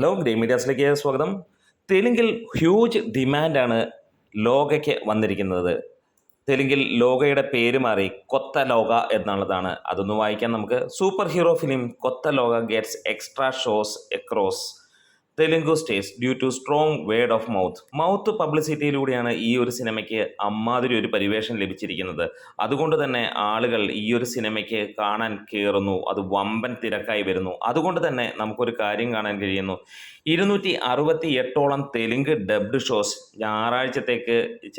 Hello grey മീഡിയാസിലേക്ക് സ്വാഗതം. തെലുങ്കിൽ huge ഡിമാൻഡാണ് ലോകയ്ക്ക് വന്നിരിക്കുന്നത്. തെലുങ്കിൽ ലോകയുടെ പേര് മാറി കൊത്ത ലോക എന്നുള്ളതാണ്. അതൊന്ന് വായിക്കാൻ നമുക്ക്. Super hero film Kotha Loka gets extra shows across Telugu states due to strong word of mouth mouth പബ്ലിസിറ്റിയിലൂടെയാണ് ഈ ഒരു സിനിമയ്ക്ക് അമ്മാതിരി ഒരു പരിവേഷം ലഭിച്ചിരിക്കുന്നത്. അതുകൊണ്ട് തന്നെ ആളുകൾ ഈ ഒരു സിനിമയ്ക്ക് കാണാൻ കയറുന്നു അത് വമ്പൻ തിരക്കായി വരുന്നു. അതുകൊണ്ട് തന്നെ നമുക്കൊരു കാര്യം കാണാൻ കഴിയുന്നു. ഇരുന്നൂറ്റി അറുപത്തി എട്ടോളം തെലുങ്ക് ഡബ്ഡ് ഷോസ് ഞായറാഴ്ചത്തേക്ക്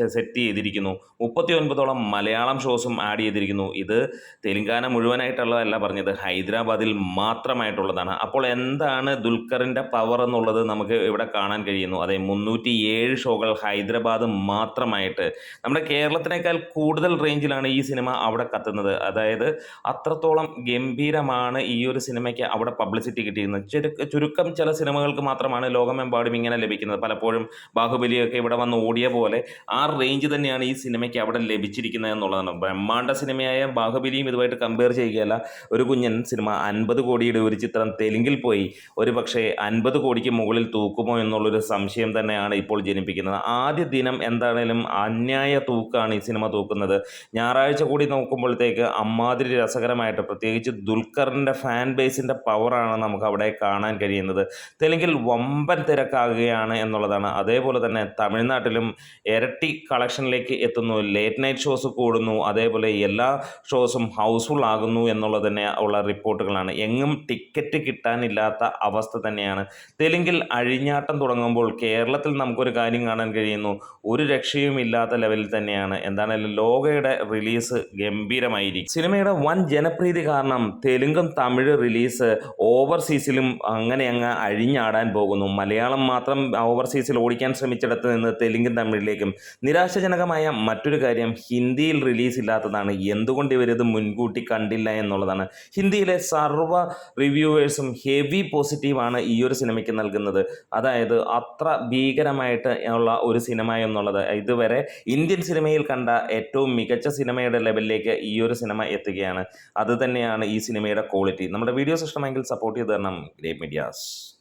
സെറ്റ് ചെയ്തിരിക്കുന്നു. മുപ്പത്തി ഒൻപതോളം മലയാളം ഷോസും ആഡ് ചെയ്തിരിക്കുന്നു. ഇത് തെലുങ്കാന മുഴുവനായിട്ടുള്ളതല്ല പറഞ്ഞത്. ഹൈദരാബാദിൽ മാത്രമായിട്ടുള്ളതാണ്. അപ്പോൾ എന്താണ് ദുൽഖറിന്റെ പവർ എന്നുള്ളത്? നമുക്ക് ഇവിടെ കാണാൻ കഴിയുന്നു. അതെ മുന്നൂറ്റി ഏഴ് ഷോകൾ ഹൈദരാബാദ് മാത്രമായിട്ട്. നമ്മുടെ കേരളത്തിനേക്കാൾ കൂടുതൽ റേഞ്ചിലാണ് ഈ സിനിമ അവിടെ കത്തുന്നത്. അതായത് അത്രത്തോളം ഗംഭീരമാണ് ഈ ഒരു സിനിമയ്ക്ക് അവിടെ പബ്ലിസിറ്റി കിട്ടിയിരുന്നത്. ചുരുക്കം ചില സിനിമകൾക്ക് മാത്രമാണ് ലോകമെമ്പാടും ഇങ്ങനെ ലഭിക്കുന്നത്. പലപ്പോഴും ബാഹുബലിയൊക്കെ ഇവിടെ വന്ന് ഓടിയ പോലെ ആ റേഞ്ച് തന്നെയാണ് ഈ സിനിമയ്ക്ക് അവിടെ ലഭിച്ചിരിക്കുന്നത് എന്നുള്ളതാണ്. ബ്രഹ്മാണ്ട സിനിമയായ ബാഹുബലിയും ഇതുമായിട്ട് കമ്പയർ ചെയ്യുകയല്ല. ഒരു കുഞ്ഞൻ സിനിമ അൻപത് കോടിയുടെ ഒരു ചിത്രം തെലുങ്കിൽ പോയി. ഒരു പക്ഷേ അൻപത് കോടിക്ക് മുകളിൽ തൂക്കുമോ എന്നുള്ളൊരു സംശയം തന്നെയാണ് ഇപ്പോൾ ജനിപ്പിക്കുന്നത്. ആദ്യ ദിനം എന്താണേലും അന്യായ തൂക്കാണ് ഈ സിനിമ തൂക്കുന്നത്. ഞായറാഴ്ച കൂടി നോക്കുമ്പോഴത്തേക്ക് അമ്മാതിരി രസകരമായിട്ട് പ്രത്യേകിച്ച് ദുൽഖറിന്റെ ഫാൻ ബേസിന്റെ പവറാണ് നമുക്ക് അവിടെ കാണാൻ കഴിയുന്നത്. തെലുങ്കിൽ വമ്പൻ തിരക്കാകുകയാണ് എന്നുള്ളതാണ്. അതേപോലെ തന്നെ തമിഴ്നാട്ടിലും ഇരട്ടി കളക്ഷനിലേക്ക് എത്തുന്നു. ലേറ്റ് നൈറ്റ് ഷോസ് കൂടുന്നു. അതേപോലെ എല്ലാ ഷോസും ഹൗസ്ഫുൾ ആകുന്നു എന്നുള്ളത് തന്നെ ഉള്ള റിപ്പോർട്ടുകളാണ് എങ്ങും ടിക്കറ്റ് കിട്ടാനില്ലാത്ത അവസ്ഥ തന്നെയാണ്. തെലുങ്കിൽ അഴിഞ്ഞാട്ടം തുടങ്ങുമ്പോൾ കേരളത്തിൽ നമുക്കൊരു കാര്യം കാണാൻ കഴിയുന്നു. ഒരു രക്ഷയും ഇല്ലാത്ത ലെവലിൽ തന്നെയാണ്. എന്താണെങ്കിലും ലോകയുടെ റിലീസ് ഗംഭീരമായിരിക്കും. സിനിമയുടെ വൻ ജനപ്രീതി കാരണം തെലുങ്കും തമിഴ് റിലീസ് ഓവർസീസിലും അങ്ങനെ അങ്ങ് അഴിഞ്ഞാടാൻ പോകുന്നു. മലയാളം മാത്രം ഓവർസീസിൽ ഓടിക്കാൻ ശ്രമിച്ചിടത്ത് നിന്ന് തെലുങ്കും തമിഴിലേക്കും. നിരാശജനകമായ മറ്റൊരു കാര്യം ഹിന്ദിയിൽ റിലീസ് ഇല്ലാത്തതാണ്. എന്തുകൊണ്ട് ഇവരിത് മുൻകൂട്ടി കണ്ടില്ല എന്നുള്ളതാണ്. ഹിന്ദിയിലെ സർവ റിവ്യൂവേഴ്സും ഹെവി പോസിറ്റീവാണ് ഈ ഒരു സിനിമയ്ക്ക് നൽകുന്നത്. അതായത് അത്ര ഭീകരമായിട്ട് ഉള്ള ഒരു സിനിമ എന്നുള്ളത്. ഇതുവരെ ഇന്ത്യൻ സിനിമയിൽ കണ്ട ഏറ്റവും മികച്ച സിനിമയുടെ ലെവലിലേക്ക് ഈ ഒരു സിനിമ എത്തുകയാണ്. അത് തന്നെയാണ് ഈ സിനിമയുടെ ക്വാളിറ്റി. നമ്മുടെ വീഡിയോസ് ഇഷ്ടമെങ്കിൽ സപ്പോർട്ട് ചെയ്ത് തരണം. Grey Medias.